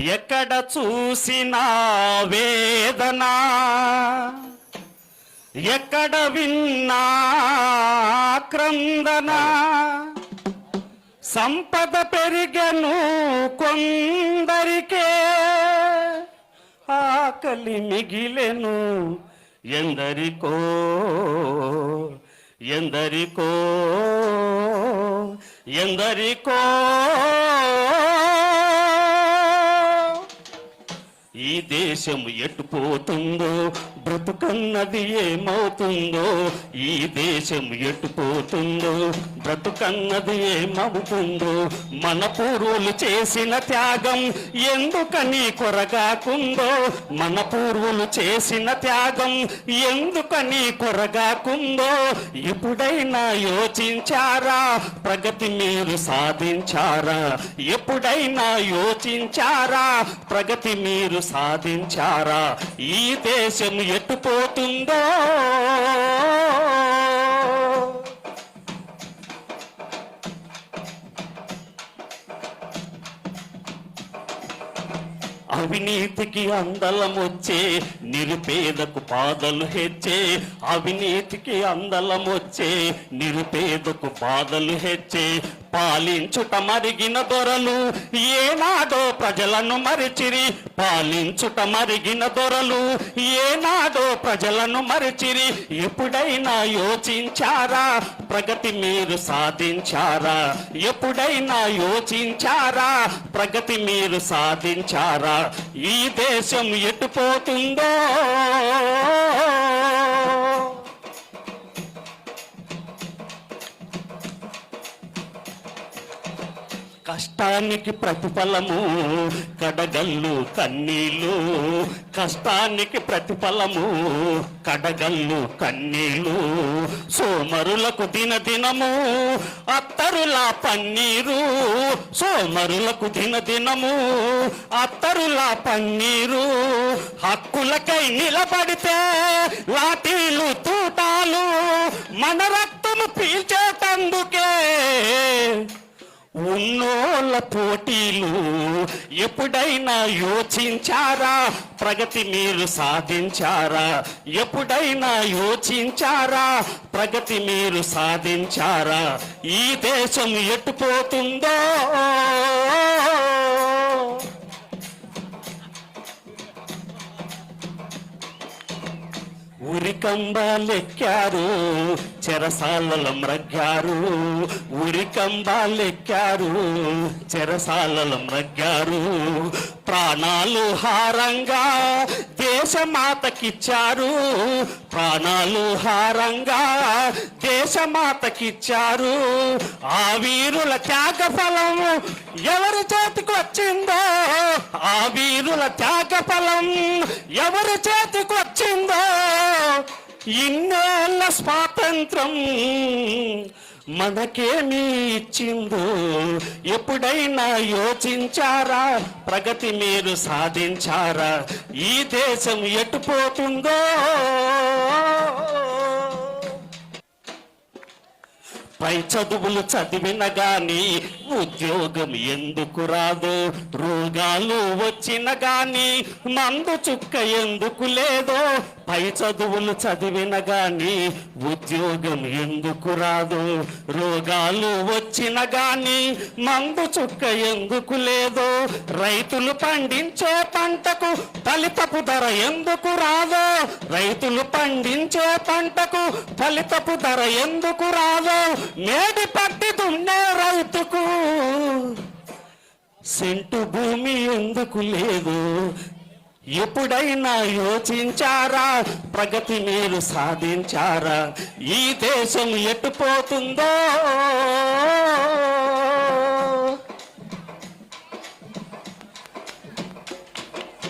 ఎక్కడ చూసినా వేదన? ఎక్కడ విన్నా క్రందన? సంపద పెరిగను కొందరికే. ఆకలి మిగిలెను ఎందరికో? ఎందరికో? ఎందరికో? దేశం ఎట్టుపోతుందో బ్రతుకన్నది ఏమవుతుందో ఈ దేశం ఎట్టుపోతుందో బ్రతుకన్నది ఏమవుతుందో మన పూర్వులు చేసిన త్యాగం ఎందుకని కొరగాకుందో మన పూర్వులు చేసిన త్యాగం ఎందుకని కొరగాకుందో ఎప్పుడైనా యోచించారా ప్రగతి మీరు సాధించారా ఎప్పుడైనా యోచించారా ప్రగతి మీరు సాధించారా? ఈ దేశం ఎట్టుపోతుందో అవినీతికి అందలం వచ్చే నిరుపేదకు బాధలు హెచ్చే అవినీతికి అందలం వచ్చే నిరుపేదకు బాధలు హెచ్చే పాలించుట మరిగిన దొరలు. ఏనాడో ప్రజలను మరిచిరి పాలించుట మరిగిన దొరలు. ఏనాడో ప్రజలను మరిచిరి ఎప్పుడైనా యోచించారా? ప్రగతి మీరు సాధించారా? ఎప్పుడైనా యోచించారా? ప్రగతి మీరు సాధించారా? ఈ దేశం ఎట్టుపోతుందో కష్టానికి ప్రతిఫలము కడగల్లు కన్నీళ్ళు. కష్టానికి ప్రతిఫలము కడగల్లు కన్నీళ్ళు. సోమరులకు దిన దినము అత్తరుల పన్నీరు. సోమరులకు దిన దినము అత్తరుల పన్నీరు. హక్కులకై నిలబడితే లాఠీలు తూటాలు మన రక్త ఉన్నోళ్ళ పోటీలు ఎప్పుడైనా యోచించారా? ప్రగతి మీరు సాధించారా? ఎప్పుడైనా యోచించారా? ప్రగతి మీరు సాధించారా? ఈ దేశం ఎట్టుపోతుందో ఉరికంబాలెక్కారు చెరసాలలో మ్రగ్గారు. ఉరికంబాలెక్కారు చెరసాలలో మ్రగ్గారు. ప్రాణాలు హారంగా దేశమాతకిచ్చారు. ప్రాణాలు హారంగా దేశమాతకిచ్చారు. ఆ వీరుల త్యాగ ఫలం ఎవరి చేతికి వచ్చిందో? ఆ వీరుల త్యాగ ఫలం ఎవరి చేతికి వచ్చిందో? ఇన్నేళ్ళ స్వాతంత్రం మనకేమి ఇచ్చిందో ఎప్పుడైనా యోచించారా? ప్రగతి మీరు సాధించారా? ఈ దేశం ఎటుపోతుందో పై చదువులు చదివిన గాని ఉద్యోగం ఎందుకు రాదు? రోగాలు వచ్చిన గాని మందు చుక్క ఎందుకు లేదో? పై చదువులు చదివిన గాని ఉద్యోగం ఎందుకు రాదు? రోగాలు వచ్చిన గాని మందు చుక్క ఎందుకు లేదో? రైతులు పండించే పంటకు ఫలితపు ధర ఎందుకు రాదో? రైతులు పండించే పంటకు ఫలితపు ధర ఎందుకు రాదో? మేడి పట్టి దున్నే రైతుకు. సెంటు భూమి ఎందుకు లేదు? ఎప్పుడైనా యోచించారా? ప్రగతి మీరు సాధించారా? ఈ దేశం ఎట్టుపోతుందో